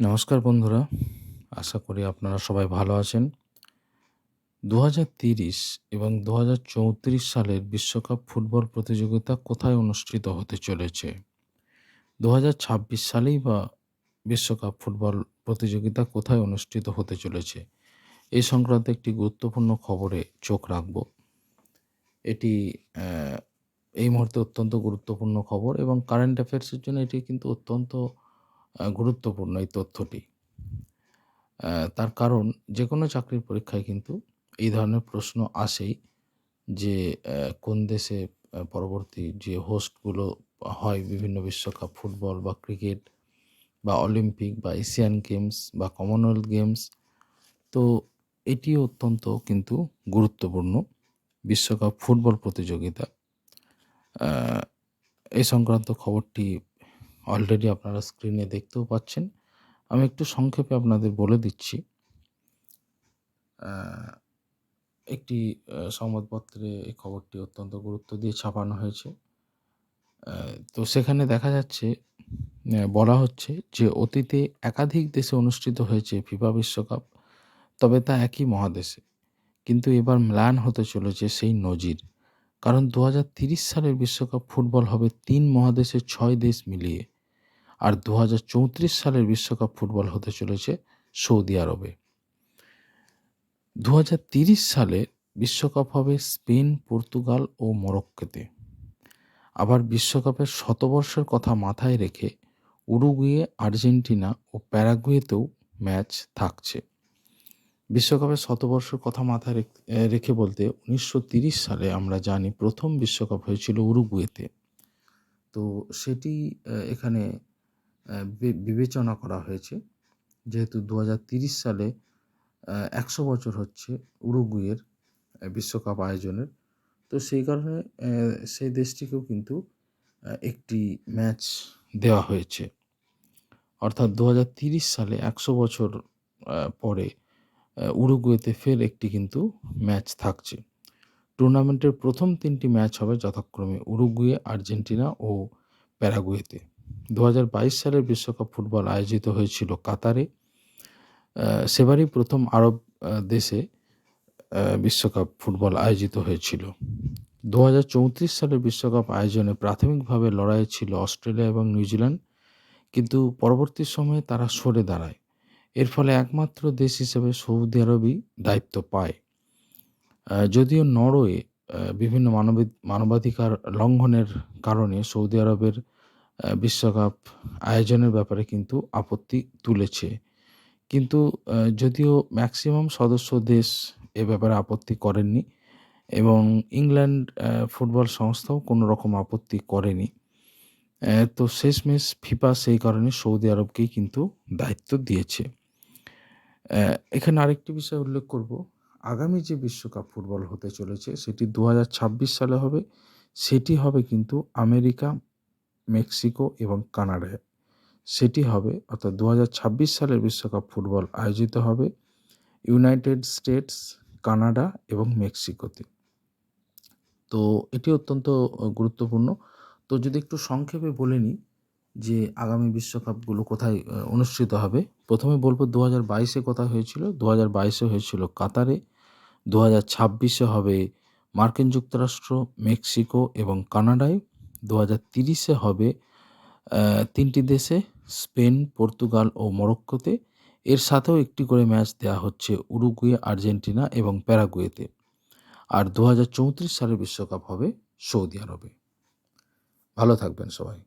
নমস্কার বন্ধুরা, আশা করি আপনারা সবাই ভালো আছেন। দু হাজার তিরিশ এবং দু চৌত্রিশ সালের বিশ্বকাপ ফুটবল প্রতিযোগিতা কোথায় অনুষ্ঠিত হতে চলেছে? দু ছাব্বিশ সালেই বা বিশ্বকাপ ফুটবল প্রতিযোগিতা কোথায় অনুষ্ঠিত হতে চলেছে? এই সংক্রান্ত একটি গুরুত্বপূর্ণ খবরে চোখ রাখব। এটি এই মুহূর্তে অত্যন্ত গুরুত্বপূর্ণ খবর এবং কারেন্ট অ্যাফেয়ার্সের জন্য এটি কিন্তু অত্যন্ত গুরুত্বপূর্ণ এই তথ্যটি। তার কারণ যে কোনো চাকরির পরীক্ষায় কিন্তু এই ধরনের প্রশ্ন আসেই যে কোন দেশে পরবর্তী যে হোস্টগুলো হয় বিভিন্ন বিশ্বকাপ ফুটবল বা ক্রিকেট বা অলিম্পিক বা এশিয়ান গেমস বা কমনওয়েলথ গেমস, তো এটি অত্যন্ত কিন্তু গুরুত্বপূর্ণ। বিশ্বকাপ ফুটবল প্রতিযোগিতা এই সংক্রান্ত খবরটি অলরেডি আপনারা স্ক্রিনে দেখতেও পাচ্ছেন। আমি একটু সংক্ষেপে আপনাদের বলে দিচ্ছি। একটি সংবাদপত্রে এই খবরটি অত্যন্ত গুরুত্ব দিয়ে ছাপানো হয়েছে। তো সেখানে দেখা যাচ্ছে বলা হচ্ছে যে অতীতে একাধিক দেশে অনুষ্ঠিত হয়েছে ফিফা বিশ্বকাপ, তবে তা একই মহাদেশে। কিন্তু এবার ম্লান হতে চলেছে সেই নজির। কারণ দু সালের বিশ্বকাপ ফুটবল হবে তিন মহাদেশের ছয় দেশ মিলিয়ে। আর দু হাজার চৌত্রিশ সালের বিশ্বকাপ ফুটবল হতে চলেছে সৌদি আরবে। দু সালে বিশ্বকাপ হবে স্পেন, পর্তুগাল ও মরক্কোতে। আবার বিশ্বকাপের শতবর্ষের কথা মাথায় রেখে উরুগুয়ে, আর্জেন্টিনা ও প্যারাগুয়েতেও ম্যাচ থাকছে। বিশ্বকাপের শতবর্ষের কথা মাথায় রেখ- বলতে উনিশশো সালে আমরা জানি প্রথম বিশ্বকাপ হয়েছিল উরুগুয়েতে। তো সেটি এখানে বিবেচনা করা হয়েছে। যেহেতু দু সালে একশো বছর হচ্ছে উরুগুয়ের বিশ্বকাপ আয়োজনের। তো সেই কারণে সেই দেশটিকেও কিন্তু একটি ম্যাচ দেওয়া হয়েছে। অর্থাৎ দু সালে একশো বছর পরে উরুগুয়েতে ফের একটি কিন্তু ম্যাচ থাকছে। টুর্নামেন্টের প্রথম তিনটি ম্যাচ হবে যথাক্রমে উরুগুয়ে, আর্জেন্টিনা ও প্যারাগুয়েতে। দু হাজার বাইশ সালের বিশ্বকাপ ফুটবল আয়োজিত হয়েছিল কাতারে। সেবারই প্রথম আরব দেশে বিশ্বকাপ ফুটবল আয়োজিত হয়েছিল। দু হাজার চৌত্রিশ সালের বিশ্বকাপ আয়োজনে প্রাথমিকভাবে লড়াই ছিল অস্ট্রেলিয়া এবং নিউজিল্যান্ড, কিন্তু পরবর্তী সময়ে তারা সরে দাঁড়ায়। এর ফলে একমাত্র দেশ হিসেবে সৌদি আরবই দায়িত্ব পায়। যদিও নরওয়ে বিভিন্ন মানবিক মানবাধিকার লঙ্ঘনের কারণে সৌদি আরবের বিশ্বকাপ আয়োজনের ব্যাপারে কিন্তু আপত্তি তুলেছে। কিন্তু যদিও ম্যাক্সিমাম সদস্য দেশ এ ব্যাপারে আপত্তি করেননি এবং ইংল্যান্ড ফুটবল সংস্থাও কোনো রকম আপত্তি করেনি। তো শেষমেশ ফিফা সেই কারণে সৌদি আরবকেই কিন্তু দায়িত্ব দিয়েছে। এখানে আরেকটি বিষয় উল্লেখ করব। আগামী যে বিশ্বকাপ ফুটবল হতে চলেছে, সেটি দু হাজার ছাব্বিশ সালে হবে। সেটি হবে কিন্তু আমেরিকা মেক্সিকো এবং কানাডায়। সেটি হবে, অর্থাৎ দু হাজার ছাব্বিশ সালের বিশ্বকাপ ফুটবল আয়োজিত হবে ইউনাইটেড স্টেটস, কানাডা এবং মেক্সিকোতে। তো এটি অত্যন্ত গুরুত্বপূর্ণ। তো যদি একটু সংক্ষেপে বলে নিই যে আগামী বিশ্বকাপগুলো কোথায় অনুষ্ঠিত হবে। প্রথমে বলব দু হাজার বাইশে কোথায় হয়েছিল? দু হাজার বাইশে হয়েছিল কাতারে। দু হাজার ছাব্বিশে হবে মার্কিন যুক্তরাষ্ট্র, মেক্সিকো এবং কানাডায়। দু হাজার তিরিশে হবে তিনটি দেশে, স্পেন, পর্তুগাল ও মরক্কোতে। এর সাথেও একটি করে ম্যাচ দেওয়া হচ্ছে উরুগুয়ে, আর্জেন্টিনা এবং প্যারাগুয়েতে। আর দু হাজার চৌত্রিশ সালের বিশ্বকাপ হবে সৌদি আরবে। ভালো থাকবেন সবাই।